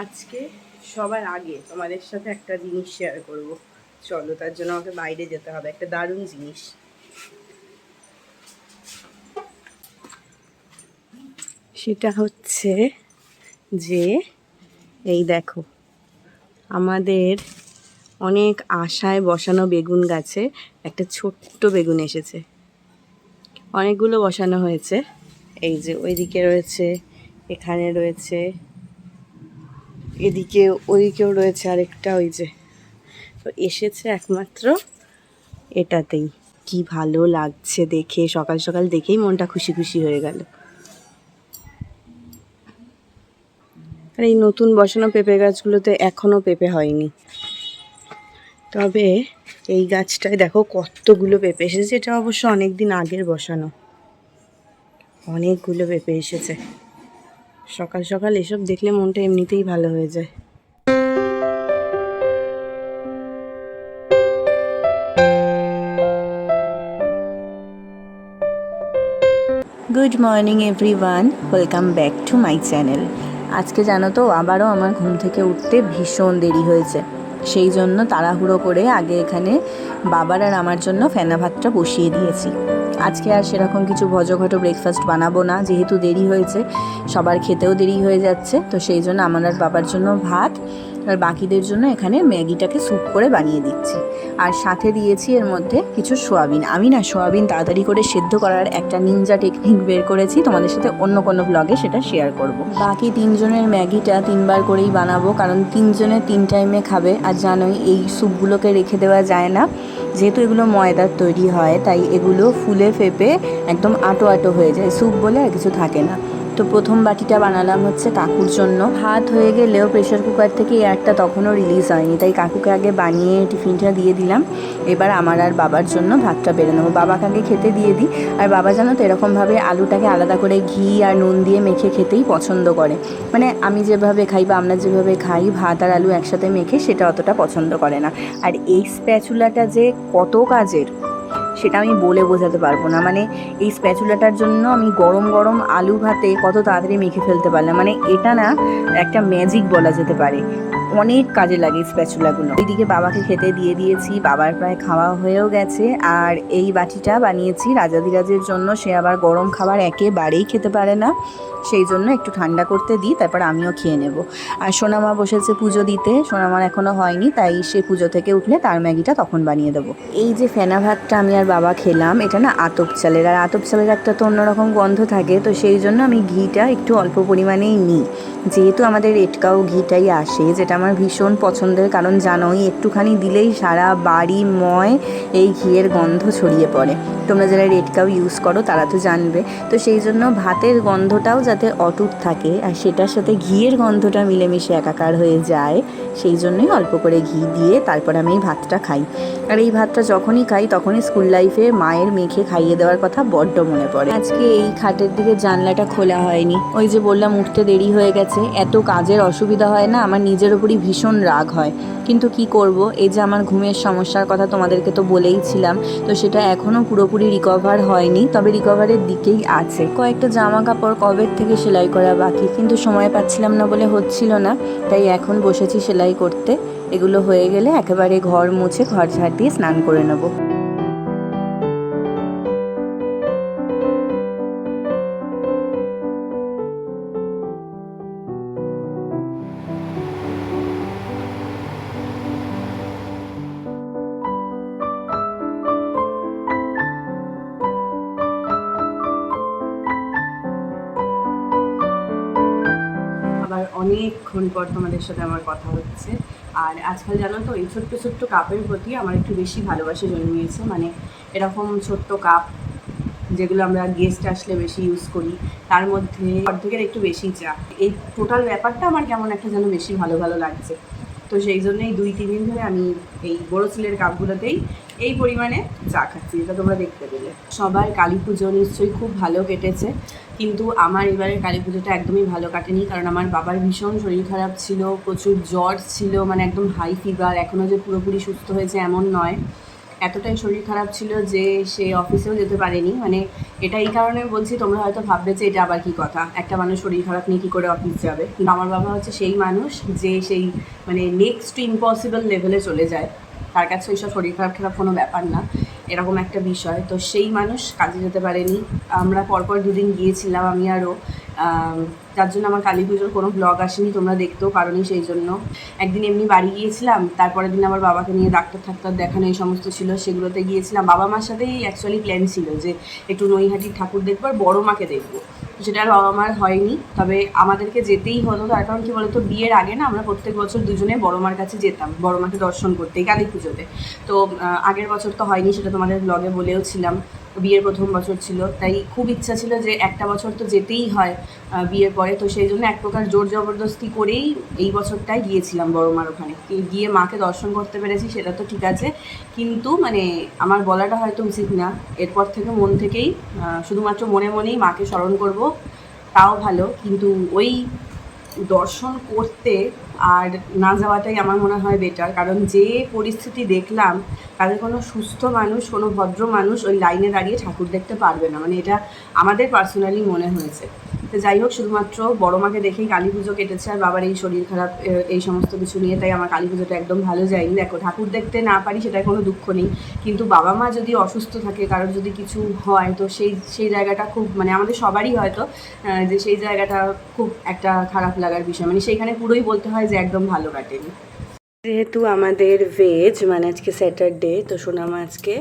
আজকে সবার আগে তোমাদের সাথে একটা জিনিস শেয়ার করব। চলো, তার জন্য আমাকে বাইরে যেতে হবে। একটা দারুণ জিনিস। সেটা হচ্ছে যে, এই দেখো, আমাদের অনেক আশায় বসানো বেগুন গাছে একটা ছোট্ট বেগুন এসেছে। অনেকগুলো বসানো হয়েছে। এই যে ওইদিকে রয়েছে, এখানে রয়েছে এদিকে ওইদিকেও রয়েছে আরেকটা ওই যে। তো এসেছে একমাত্র এটাতেই। কি ভালো লাগছে দেখে, সকাল সকাল দেখেই মনটা খুশি খুশি হয়ে গেল। আর এই নতুন বসানো পেঁপে গাছগুলোতে এখনও পেঁপে হয়নি। তবে এই গাছটায় দেখো কতগুলো পেঁপে এসেছে এটা অবশ্য অনেক দিন আগের বসানো। অনেকগুলো পেঁপে এসেছে। সকাল সকাল এসব দেখলে মনটা এমনিতেই ভালো হয়ে যায়। Good morning everyone welcome back to my channel আজকে জানো তো, আবারও আমার ঘুম থেকে উঠতে ভীষণ দেরি হয়েছে। সেই জন্য তাড়াহুড়ো করে আগে এখানে বাবার আর আমার জন্য ফেনা ভাতটা বসিয়ে দিয়েছি। আজকে আর সেরকম কিছু ভজঘট ব্রেকফাস্ট বানাবো না। যেহেতু দেরি হয়েছে, সবার খেতেও দেরি হয়ে যাচ্ছে, তো সেই জন্য আমার আর বাবার জন্য ভাত, আর বাকিদের জন্য এখানে ম্যাগিটাকে স্যুপ করে বানিয়ে দিচ্ছি। আর সাথে দিয়েছি এর মধ্যে কিছু সোয়াবিন। আমি না সোয়াবিন তাড়াতাড়ি করে সেদ্ধ করার একটা নিনজা টেকনিক বের করেছি, তোমাদের সাথে অন্য কোনো ব্লগে সেটা শেয়ার করব। বাকি তিনজনের ম্যাগিটা তিনবার করেই বানাবো, কারণ তিনজনে তিন টাইমে খাবে, আর জানোই এই স্যুপগুলোকে রেখে দেওয়া যায় না। যেহেতু এগুলো ময়দার তৈরি হয়, তাই এগুলো ফুলে ফেপে একদম আটো আটো হয়ে যায়। স্যুপ বলে আর কিছু থাকে না। তো প্রথম বাটিটা বানালাম হচ্ছে কাকুর জন্য। ভাত হয়ে গেলেও প্রেশার কুকার থেকে এয়ারটা তখনও রিলিজ হয়নি। তাই কাকুকে আগে বানিয়ে টিফিনটা দিয়ে দিলাম। এবার আমার আর বাবার জন্য ভাতটা বেড়ে নেব। বাবাকে আগে খেতে দিয়ে দিই। আর বাবা জানো তো এরকমভাবে আলুটাকে আলাদা করে ঘি আর নুন দিয়ে মেখে খেতেই পছন্দ করে। মানে আমি যেভাবে খাই বা আমরা যেভাবে খাই, ভাত আর আলু একসাথে মেখে সেটা অতটা পছন্দ করে না। আর এই স্প্যাচুলাটা যে কত কাজের! সেটা আমি বলে বোঝাতে পারব না। মানে এই স্প্যাচুলাটার জন্য আমি গরম গরম আলু ভাতে কত তাড়াতাড়ি মেখে ফেলতে পারলাম। মানে এটা না একটা ম্যাজিক বলা যেতে পারে। অনেক কাজে লাগে স্প্যাচুলাগুলো ওইদিকে বাবাকে খেতে দিয়ে দিয়েছি, বাবার প্রায় খাওয়া হয়েও গেছে। আর এই বাটিটা বানিয়েছি রাজাধিরাজের জন্য। সে আবার গরম খাবার একেবারেই খেতে পারে না। সেই জন্য একটু ঠান্ডা করতে দিই, তারপর আমিও খেয়ে নেব। আর সোনামা বসেছে পুজো দিতে। সোনামার এখনও হয়নি, তাই সে পুজো থেকে উঠলে তার ম্যাগিটা তখন বানিয়ে দেবো। এই যে ফেনা ভাতটা আমি আর বাবা খেলাম, এটা না আতপ চালের। আর আতপ চালের একটা তো অন্যরকম গন্ধ থাকে, তো সেই জন্য আমি ঘিটা একটু অল্প পরিমাণেই নিই। যেহেতু আমাদের রেটকাও ঘিটাই আসে, যেটা আমার ভীষণ পছন্দের, কারণ জানোই একটুখানি দিলেই সারা বাড়ি ময় এই ঘিয়ের গন্ধ ছড়িয়ে পড়ে। তোমরা যারা রেড কাউ ইউজ করো, তারা তো জানবে। তো সেই জন্য ভাতের গন্ধটাও যাতে অটুট থাকে, আর সেটার সাথে ঘিয়ের গন্ধটা মিলেমিশে একাকার হয়ে যায়, সেই জন্যই অল্প করে ঘি দিয়ে তারপর আমি এই ভাতটা খাই। আর এই ভাতটা যখনই খাই, তখনই স্কুল লাইফে মায়ের মেখে খাইয়ে দেওয়ার কথা বড্ড মনে পড়ে। আজকে এই খাটের দিকে জানলাটা খোলা হয়নি। ওই যে বললাম, উঠতে দেরি হয়ে গেছে। এত কাজের অসুবিধা হয় না, আমার নিজের উপরই ভীষণ রাগ হয়। কিন্তু কি করব? এই যে আমার ঘুমের সমস্যার কথা তোমাদেরকে তো বলেইছিলাম, তো সেটা এখনও পুরোপুরি রিকভার হয়নি, তবে রিকভারের দিকেই আছে। কয়েকটা জামা কাপড় কবের থেকে সেলাই করা বাকি? কিন্তু সময় পাচ্ছিলাম না বলে হচ্ছিল না, তাই এখন বসেছি সেলাই করতে। এগুলো হয়ে গেলে একেবারে ঘর মুছে ঘর ঝাড় দিয়ে স্নান করে নেব। অনেকক্ষণ পর তোমাদের সাথে আমার কথা হচ্ছে। আর আজকাল জানো তো, এই ছোট্ট ছোট্ট কাপের প্রতি আমার একটু বেশি ভালোবাসা জন্মিয়েছে। মানে এরকম ছোট্ট কাপ যেগুলো আমরা গেস্ট আসলে বেশি ইউজ করি, তার মধ্যে অর্ধেকের একটু বেশি চা। এই টোটাল ব্যাপারটা আমার কেমন একটা যেন বেশি ভালো ভালো লাগছে। তো সেই জন্যই দুই, তিন দিন ধরে আমি এই বড় সিলের কাপগুলোতেই এই পরিমাণে চা খাচ্ছি, যেটা তোমরা দেখতে পেলে। সবার কালী পুজো নিশ্চয়ই খুব ভালো কেটেছে, কিন্তু আমার এবারে কালী পুজোটা একদমই ভালো কাটেনি, কারণ আমার বাবার ভীষণ শরীর খারাপ ছিল, প্রচুর জ্বর ছিল মানে একদম হাই ফিভার এখনও যে পুরোপুরি সুস্থ হয়েছে এমন নয়। এতটাই শরীর খারাপ ছিল যে সে অফিসেও যেতে পারেনি। মানে এটা এই কারণে বলছি, তোমরা হয়তো ভাববে যে এটা আবার কি কথা? একটা মানুষ শরীর খারাপ নিয়ে কী করে অফিস যাবে? কিন্তু আমার বাবা হচ্ছে সেই মানুষ যে সেই মানে নেক্সট ইম্পসিবল লেভেলে চলে যায়। তার কাছে ওইসব শরীর খারাপ খারাপ কোনো ব্যাপার না। এরকম একটা বিষয়। তো সেই মানুষ কাজে যেতে পারেনি। আমরা পরপর দুদিন গিয়েছিলাম আমি আরও তার জন্য আমার কালী পুজোর কোনো ব্লগ আসেনি, তোমরা দেখতেও পারোনি সেই জন্য। একদিন এমনি বাড়ি গিয়েছিলাম, তারপরের দিন আমার বাবাকে নিয়ে ডাক্তার ঠাক্তার দেখানো এই সমস্ত ছিল, সেগুলোতে গিয়েছিলাম। বাবা মার সাথেই অ্যাকচুয়ালি প্ল্যান ছিল যে একটু নৈহাটির ঠাকুর দেখব আর বড়ো মাকে দেখব। সেটা আর বাবা মার হয়নি, তবে আমাদেরকে যেতেই হতো, তার কারণ কী বলতো, বিয়ের আগে না আমরা প্রত্যেক বছর দুজনে বড় মার কাছে যেতাম, বড় মাকে দর্শন করতে, কালী পুজোতে। তো আগের বছর তো হয়নি, সেটা তোমাদের ব্লগে বলেও ছিলাম বিয়ের প্রথম বছর ছিল। তাই খুব ইচ্ছা ছিল যে একটা বছর তো যেতেই হয় বিয়ের পরে। তো সেই জন্য এক প্রকার জোর জবরদস্তি করেই এই বছরটাই গিয়েছিলাম বড় মার ওখানে গিয়ে মাকে দর্শন করতে পেরেছি, সেটা তো ঠিক আছে। কিন্তু মানে আমার বলাটা হয়তো উচিত না। এরপর থেকে মন থেকেই শুধুমাত্র মনে মনেই মাকে স্মরণ করব। তাও ভালো। কিন্তু ওই দর্শন করতে আর না যাওয়াটাই আমার মনে হয় বেটার কারণ যে পরিস্থিতি দেখলাম তাদের কোনো সুস্থ মানুষ, কোনো ভদ্র মানুষ ওই লাইনে দাঁড়িয়ে ঠাকুর দেখতে পারবে না। মানে এটা আমাদের পার্সোনালি মনে হয়েছে। তো যাই হোক, শুধুমাত্র বড় মাকে দেখেই কালী পুজো কেটেছে, আর বাবার এই শরীর খারাপ এই সমস্ত কিছু নিয়ে তাই আমার কালী পুজোটা একদম ভালো যায়নি। দেখো, ঠাকুর দেখতে না পারি সেটার কোনো দুঃখ নেই, কিন্তু বাবা মা যদি অসুস্থ থাকে, কারোর যদি কিছু হয়, তো সেই সেই জায়গাটা খুব মানে আমাদের সবারই হয়তো যে সেই জায়গাটা খুব একটা খারাপ লাগার বিষয়। মানে সেইখানে পুরোই বলতে হয় যে একদম ভালো কাটেনি। যেহেতু আমাদের ভেজ মানে আজকে স্যাটারডে তো সোনামা আজকে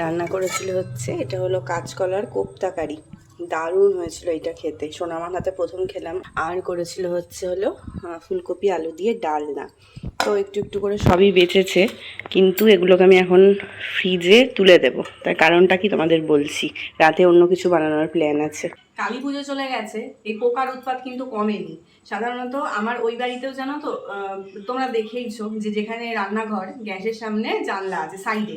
রান্না করেছিল হচ্ছে, এটা হলো কাঁচকলার কোপ্তা কারি। দারুণ হয়েছিল এটা খেতে। সোনামার হাতে প্রথম খেলাম। আর করেছিল হচ্ছে হলো ফুলকপি, আলু দিয়ে ডালনা। তো একটু একটু করে সবই বেঁচেছে। কিন্তু এগুলোকে আমি এখন ফ্রিজে তুলে দেব। তার কারণটা কি তোমাদের বলছি। রাতে অন্য কিছু বানানোর প্ল্যান আছে। কালী পুজো চলে গেছে। এই পোকার উৎপাত কিন্তু কমেনি। সাধারণত আমার ওই বাড়িতেও জানো তো তোমরা দেখেইছো যে যেখানে রান্নাঘর, গ্যাসের সামনে জানলা আছে সাইডে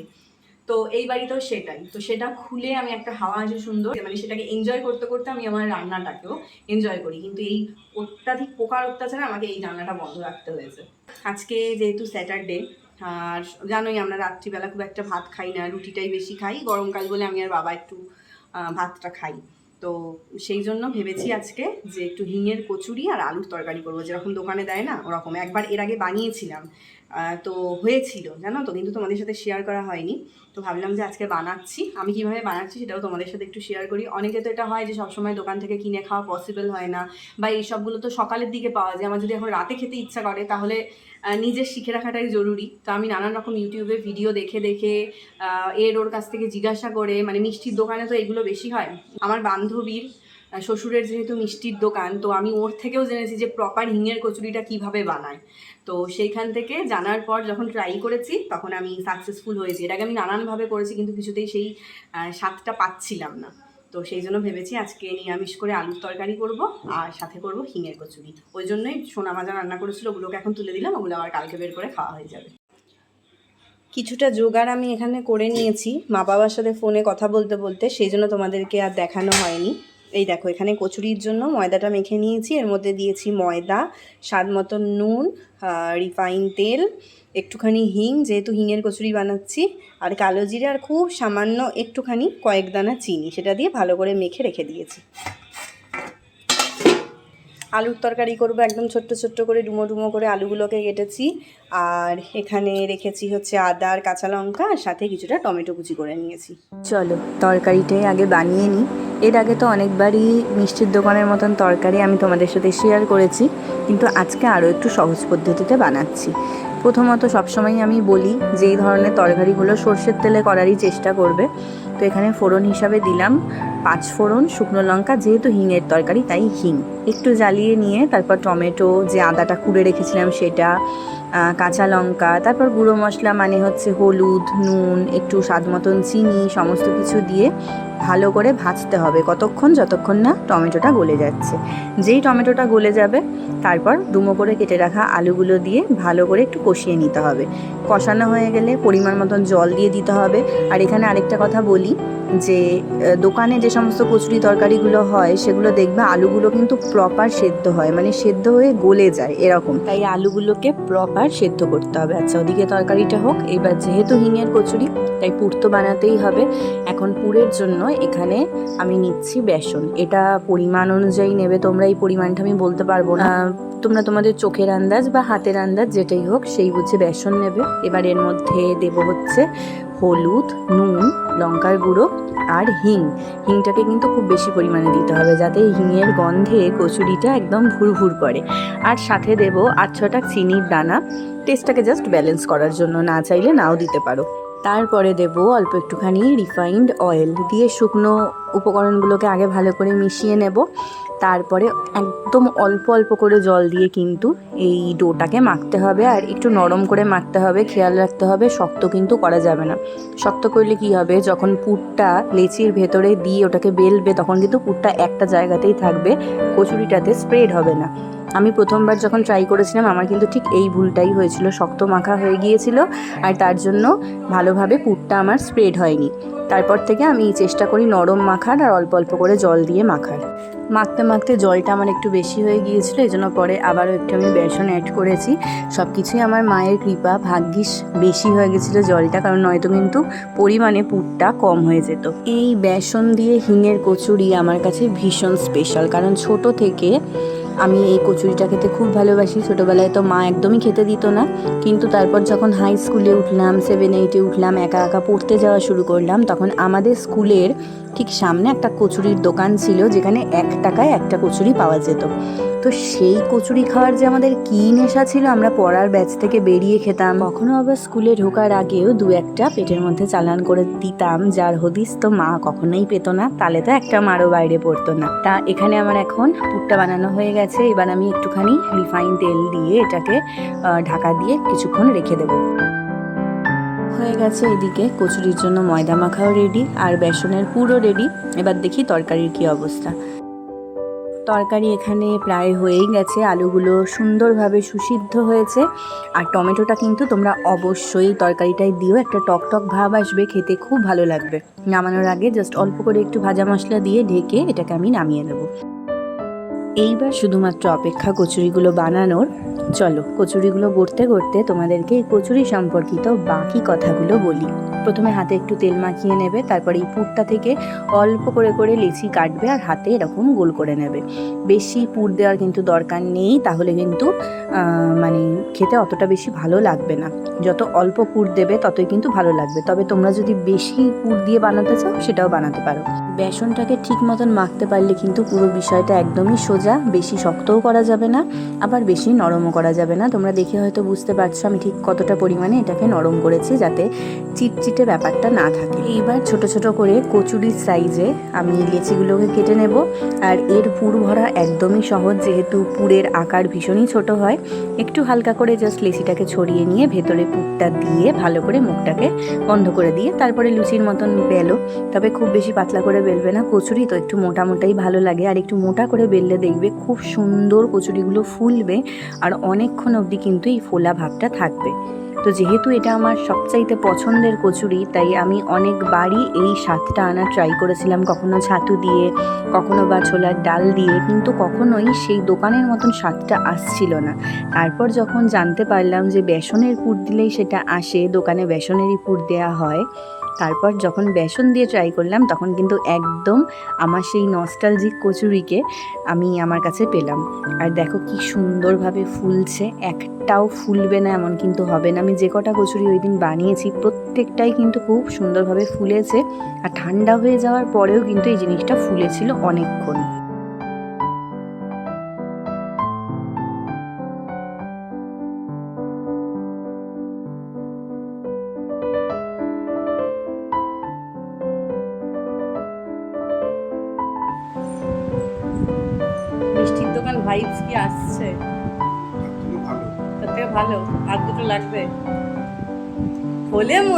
তো এই বাড়িতেও সেটাই। তো সেটা খুলে আমি একটা হাওয়া আছে সুন্দর মানে সেটাকে এনজয় করতে করতে আমি আমার রান্নাটাকেও এনজয় করি। কিন্তু এই অত্যাধিক পোকার অত্যাচারে আমাকে এই রান্নাটা বন্ধ রাখতে হয়েছে। আজকে যেহেতু স্যাটারডে আর জানোই আমরা রাত্রিবেলা খুব একটা ভাত খাই না, রুটিটাই বেশি খাই। গরমকাল বলে আমি আর বাবা একটু ভাতটা খাই। তো সেই জন্য ভেবেছি আজকে যে একটু হিঙের কচুরি আর আলুর তরকারি করব। যেরকম দোকানে দেয় না, ওরকম। একবার এর আগে বানিয়েছিলাম। তো হয়েছিল, জানো তো? কিন্তু তোমাদের সাথে শেয়ার করা হয়নি। তো ভাবলাম যে আজকে বানাচ্ছি। আমি কীভাবে বানাচ্ছি সেটাও তোমাদের সাথে একটু শেয়ার করি। অনেকে তো এটা হয় যে সবসময় দোকান থেকে কিনে খাওয়া পসিবল হয় না, বা এই সবগুলো তো সকালের দিকে পাওয়া যায়। আমার যদি এখন রাতে খেতে ইচ্ছা করে, তাহলে নিজের শিখে রাখাটাই জরুরি। তো আমি নানান রকম ইউটিউবে ভিডিও দেখে দেখে এর ওর কাছ থেকে জিজ্ঞাসা করে মানে মিষ্টির দোকানে তো এগুলো বেশি হয়। আমার বান্ধবীর শ্বশুরের যেহেতু মিষ্টির দোকান, তো আমি ওর থেকেও জেনেছি যে প্রপার হিঙের কচুরিটা কীভাবে বানায়। তো সেইখান থেকে জানার পর যখন ট্রাই করেছি, তখন আমি সাকসেসফুল হয়েছি। এটাকে আমি নানানভাবে করেছি, কিন্তু কিছুতেই সেই স্বাদটা পাচ্ছিলাম না। তো সেই জন্য ভেবেছি আজকে নিরামিষ করে আলুর তরকারি করব, আর সাথে করব হিঙের কচুরি। ওই জন্যই সোনা মাজা রান্না করেছিল, ওগুলোকে এখন তুলে দিলাম, ওগুলো আবার কালকে বের করে খাওয়া হয়ে যাবে। কিছুটা জোগাড় আমি এখানে করে নিয়েছি। মা বাবার সাথে ফোনে কথা বলতে বলতে, সেই জন্য তোমাদেরকে আর দেখানো হয়নি। এই দেখো, এখানে কচুরির জন্য ময়দাটা মেখে নিয়েছি। এর মধ্যে দিয়েছি ময়দা, স্বাদ মতন নুন রিফাইন তেল, একটুখানি হিং, যেহেতু হিঙের কচুরি বানাচ্ছি, আর কালো জিরে, আর খুব সামান্য একটুখানি কয়েক দানা চিনি, সেটা দিয়ে ভালো করে মেখে রেখে দিয়েছি। আলুর তরকারি করব, একদম ছোট্ট ছোট্ট করে ডুমো ডুমো করে আলুগুলোকে কেটেছি। আর এখানে রেখেছি হচ্ছে আদা আর কাঁচা লঙ্কা, আর সাথে কিছুটা টমেটো কুচি করে নিয়েছি। চলো, তরকারিটাই আগে বানিয়ে নিই। এর আগে তো অনেকবারই মিষ্টির দোকানের মতন তরকারি আমি তোমাদের সাথে শেয়ার করেছি, কিন্তু আজকে আরও একটু সহজ পদ্ধতিতে বানাচ্ছি। প্রথমত সবসময় আমি বলি যে এই ধরনের তরকারিগুলো সর্ষের তেলে করারই চেষ্টা করবে। তো এখানে ফোড়ন হিসাবে দিলাম পাঁচ ফোড়ন, শুকনো লঙ্কা, যেহেতু হিঙের তরকারি, তাই হিং। একটু জ্বালিয়ে নিয়ে তারপর টমেটো, যে আদাটা কুড়ে রেখেছিলাম সেটা কাঁচা লঙ্কা, তারপর গুঁড়ো মশলা মানে হচ্ছে হলুদ, নুন, একটু স্বাদ মতন চিনি, সমস্ত কিছু দিয়ে ভালো করে ভাজতে হবে। কতক্ষণ? যতক্ষণ না টমেটোটা গলে যাচ্ছে। যেই টমেটোটা গলে যাবে, তারপর ডুমো করে কেটে রাখা আলুগুলো দিয়ে ভালো করে একটু কষিয়ে নিতে হবে। কষানো হয়ে গেলে পরিমাণ মতন জল দিয়ে দিতে হবে। আর এখানে আরেকটা কথা বলি যে দোকানে যে সমস্ত কচুরি তরকারিগুলো হয়, সেগুলো দেখবে আলুগুলো কিন্তু প্রপার সেদ্ধ হয়। মানে সেদ্ধ হয়ে গলে যায় এরকম। তাই আলুগুলোকে প্রপার সেদ্ধ করতে হবে। আচ্ছা ওদিকে তরকারিটা হোক। এবার যেহেতু হিঙের কচুরি, তাই পুর তো বানাতেই হবে। এখন পুরের জন্য এখানে আমি নিচ্ছি বেসন। এটা পরিমাণ অনুযায়ী নেবে, তোমরা এই পরিমাণটা আমি বলতে পারব না। তোমরা তোমাদের চোখের আন্দাজ বা হাতের আন্দাজ যেটাই হোক, সেই বুঝে বেসন নেবে। এবার এর মধ্যে দেবো হচ্ছে হলুদ, নুন, লঙ্কার গুঁড়ো আর হিং। হিংটাকে কিন্তু খুব বেশি পরিমাণে দিতে হবে, যাতে হিংয়ের গন্ধে কচুরিটা একদম ভুরভুর করে। আর সাথে দেবো আট ছটা চিনির দানা। টেস্টটাকে জাস্ট ব্যালেন্স করার জন্য, না চাইলে নাও দিতে পারো। তারপরে দেব অল্প একটুখানি রিফাইন্ড অয়েল দিয়ে শুকনো উপকরণগুলোকে আগে ভালো করে মিশিয়ে নেব। তারপরে একদম অল্প অল্প করে জল দিয়ে কিন্তু এই ডোটাকে মাখতে হবে আর একটু নরম করে মাখতে হবে, খেয়াল রাখতে হবে, শক্ত কিন্তু করা যাবে না। শক্ত করলে কি হবে? যখন পুরটা লেচির ভেতরে দিয়ে ওটাকে বেলবে তখন কিন্তু পুরটা একটা জায়গাতেই থাকবে, কচুরিটাতে স্প্রেড হবে না। আমি প্রথমবার যখন ট্রাই করেছিলাম, আমার কিন্তু ঠিক এই ভুলটাই হয়েছিল। শক্ত মাখা হয়ে গিয়েছিল আর তার জন্য ভালোভাবে পুরটা আমার স্প্রেড হয়নি। তারপর থেকে আমি চেষ্টা করি নরম মাখার আর অল্প অল্প করে জল দিয়ে মাখার। মাখতে মাখতে জলটা আমার একটু বেশি হয়ে গিয়েছিল এই জন্য পরে আবারও একটু আমি বেসন অ্যাড করেছি। সব কিছুই আমার মায়ের কৃপা, ভাগ্যিস বেশি হয়ে গেছিল জলটা, কারণ নয়তো কিন্তু পরিমাণে পুরটা কম হয়ে যেত। এই বেসন দিয়ে হিঙের কচুরি আমার কাছে ভীষণ স্পেশাল কারণ ছোট থেকে আমি এই কচুরিটা খেতে খুব ভালোবাসি। ছোটোবেলায় তো মা একদমই খেতে দিত না। কিন্তু তারপর যখন হাই স্কুলে উঠলাম সেভেন এইটে উঠলাম, একা একা পড়তে যাওয়া শুরু করলাম, তখন আমাদের স্কুলের ঠিক সামনে একটা কচুরির দোকান ছিল যেখানে এক টাকায় একটা কচুরি পাওয়া যেত। তো সেই কচুরি খাওয়ার যে আমাদের কী নেশা ছিল, আমরা পড়ার ব্যাচ থেকে বেরিয়ে খেতাম। কখনো আবার স্কুলে ঢোকার আগেও দু একটা পেটের মধ্যে চালান করে দিতাম, যার হদিস তো মা কখনোই পেতো না তাহলে তো একটা মারও বাইরে পড়তো না। তা এখানে আমার এখন পুরটা বানানো হয়ে গেছে, এবার আমি একটুখানি রিফাইন তেল দিয়ে এটাকে ঢাকা দিয়ে কিছুক্ষণ রেখে দেবো। হয়ে গেছে এদিকে, কচুরির জন্য ময়দা মাখাও রেডি আর বেসনের পুরো রেডি এবার দেখি তরকারির কি অবস্থা। তরকারি এখানে প্রায় হয়েই গেছে। আলুগুলো সুন্দরভাবে সুসিদ্ধ হয়েছে। আর টমেটোটা কিন্তু তোমরা অবশ্যই তরকারিটায় দিও। একটা টক টক ভাব আসবে, খেতে খুব ভালো লাগবে। নামানোর আগে জাস্ট অল্প করে একটু ভাজা মশলা দিয়ে ঢেকে এটাকে আমি নামিয়ে নেব। এইবার শুধুমাত্র অপেক্ষা কচুরিগুলো বানানোর। চলো, কচুরিগুলো গড়তে গড়তে তোমাদেরকে এই কচুরি সম্পর্কিত বাকি কথাগুলো বলি। প্রথমে হাতে একটু তেল মাখিয়ে নেবে, তারপর এই পুরটা থেকে অল্প করে করে লেচি কাটবে আর হাতে এরকম গোল করে নেবে। বেশি পুর দেওয়ার কিন্তু দরকার নেই, তাহলে কিন্তু মানে খেতে অতটা বেশি ভালো লাগবে না। যত অল্প পুর দেবে, ততই কিন্তু ভালো লাগবে। তবে তোমরা যদি বেশি পুর দিয়ে বানাতে চাও, সেটাও বানাতে পারো। বেসনটাকে ঠিক মতন মাখতে পারলে কিন্তু পুরো বিষয়টা একদমই সোজা, বেশি শক্তও করা যাবে না, আবার বেশি নরমও করা যাবে না। তোমরা দেখে হয়তো বুঝতে পারছ আমি ঠিক কতটা পরিমাণে এটাকে নরম করেছি যাতে চিটচিটে ব্যাপারটা না থাকে। এইবার ছোট ছোট করে কচুরির সাইজে আমি লেচিগুলোকে কেটে নেব, আর এর পুর ভরা একদমই সহজ যেহেতু পুরের আকার ভীষণই ছোট হয়, একটু হালকা করে জাস্ট লেচিটাকে ছড়িয়ে নিয়ে ভেতরে পুরটা দিয়ে ভালো করে মুখটাকে বন্ধ করে দিয়ে তারপরে লুচির মতন বেলো, তবে খুব বেশি পাতলা করে বেলবে না কচুরি, তো একটু মোটা মোটাই ভালো লাগে। আর একটু মোটা করে বেললে দেখবে খুব সুন্দর কচুরিগুলো ফুলবে আর অনেকক্ষণ অবধি কিন্তু এই ফোলা ভাবটা থাকবে। তো যেহেতু এটা আমার সবচাইতে পছন্দের কচুরি, তাই আমি অনেকবারই এই স্বাদটা আনা ট্রাই করেছিলাম, কখনো ছাতু দিয়ে, কখনো বা ছোলার ডাল দিয়ে, কিন্তু কখনোই সেই দোকানের মতন স্বাদটা আসছিল না। তারপর যখন জানতে পারলাম যে বেসনের পুর দিলেই সেটা আসে, দোকানে বেসনেরই পুর দেওয়া হয় তারপর যখন বেসন দিয়ে ট্রাই করলাম, তখন কিন্তু একদম আমার সেই নস্টালজিক কচুরিকে আমি আমার কাছে পেলাম। আর দেখো কি সুন্দরভাবে ফুলছে, একটাও ফুলবে না, এমন কিন্তু হবে না। আমি যে কটা কচুরি ওই দিন বানিয়েছি, প্রত্যেকটাই কিন্তু খুব সুন্দরভাবে ফুলেছে। আর ঠান্ডা হয়ে যাওয়ার পরেও কিন্তু এই জিনিসটা ফুলেছিল অনেকক্ষণ।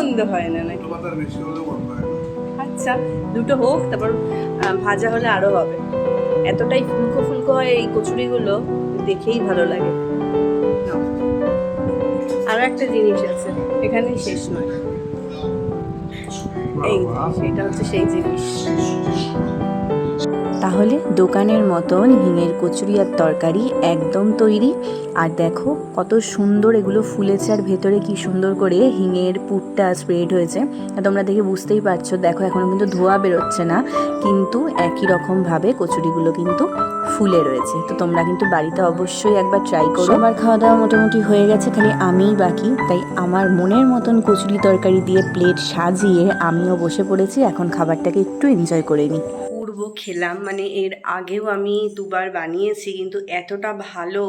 মন্দ হয় না নাকি? আচ্ছা দুটো হোক তারপর ভাজা হলে আরও হবে। এতটাই ফুলকো ফুলকো হয় এই কচুরিগুলো দেখেই ভালো লাগে। আর আরও একটা জিনিস আছে এখানেই শেষ নয়। এই সেটা হচ্ছে সেই জিনিস। তাহলে দোকানের মতন হিঙের কচুরি আর তরকারি একদম তৈরি। আর দেখো কত সুন্দর এগুলো ফুলেছে আর ভেতরে কি সুন্দর করে হিঙের পুরটা স্প্রেড হয়েছে। তোমরা দেখে বুঝতেই পারছ, দেখো এখনও কিন্তু ধোয়া বেরোচ্ছে না, কিন্তু একই রকমভাবে কচুরিগুলো কিন্তু ফুলে রয়েছে। তো তোমরা কিন্তু বাড়িতে অবশ্যই একবার ট্রাই করো। আমার খাওয়া দাওয়া মোটামুটি হয়ে গেছে, খালি আমিই বাকি। তাই আমার মনের মতন কচুরি তরকারি দিয়ে প্লেট সাজিয়ে আমিও বসে পড়েছি, এখন খাবারটাকে একটু এনজয় করে নিই। পূর্ব খেলাম। মানে এর আগেও আমি দুবার বানিয়েছি, কিন্তু এতটা ভালো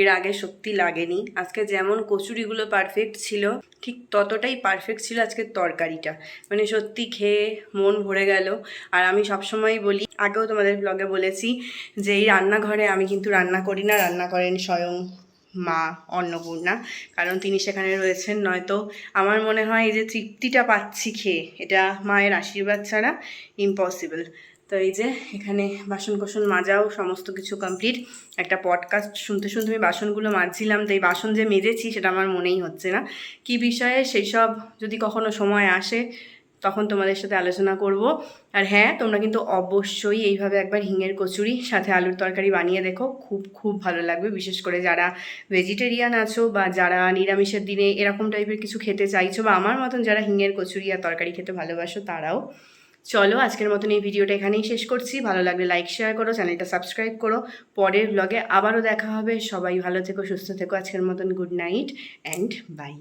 এর আগে সত্যি লাগেনি। আজকে যেমন কচুরিগুলো পারফেক্ট ছিল, ঠিক ততটাই পারফেক্ট ছিল আজকের তরকারিটা। মানে সত্যি খেয়ে মন ভরে গেল। আর আমি সবসময় বলি, আগেও তোমাদের ব্লগে বলেছি যে এই রান্নাঘরে আমি কিন্তু রান্না করি না, রান্না করেন স্বয়ং মা অন্নপূর্ণা। কারণ তিনি সেখানে রয়েছেন, নয়তো আমার মনে হয় এই যে তৃপ্তিটা পাচ্ছি খেয়ে। এটা মায়ের আশীর্বাদ ছাড়া ইম্পসিবল তো এই যে এখানে বাসন কোসন মাজাও সমস্ত কিছু কমপ্লিট একটা পডকাস্ট শুনতে শুনতে আমি বাসনগুলো মাজছিলাম, তো এই বাসন যে মেজেছি সেটা আমার মনেই হচ্ছে না। কি বিষয়ে সেই সব যদি কখনো সময় আসে, তখন তোমাদের সাথে আলোচনা করব। আর হ্যাঁ তোমরা কিন্তু অবশ্যই এইভাবে একবার হিঙের কচুরি, সাথে আলুর তরকারি বানিয়ে দেখো। খুব খুব ভালো লাগবে। বিশেষ করে যারা ভেজিটেরিয়ান আছো বা যারা নিরামিষের দিনে এরকম টাইপের কিছু খেতে চাইছো বা আমার মতন যারা হিঙের কচুরি আর তরকারি খেতে ভালোবাসো, তারাও চলো, আজকের মতন এই ভিডিওটা এখানেই শেষ করছি। ভালো লাগলে লাইক শেয়ার করো, চ্যানেলটা সাবস্ক্রাইব করো। পরের ব্লগে আবারও দেখা হবে। সবাই ভালো থেকো, সুস্থ থেকো। আজকের মতন গুড নাইট অ্যান্ড বাই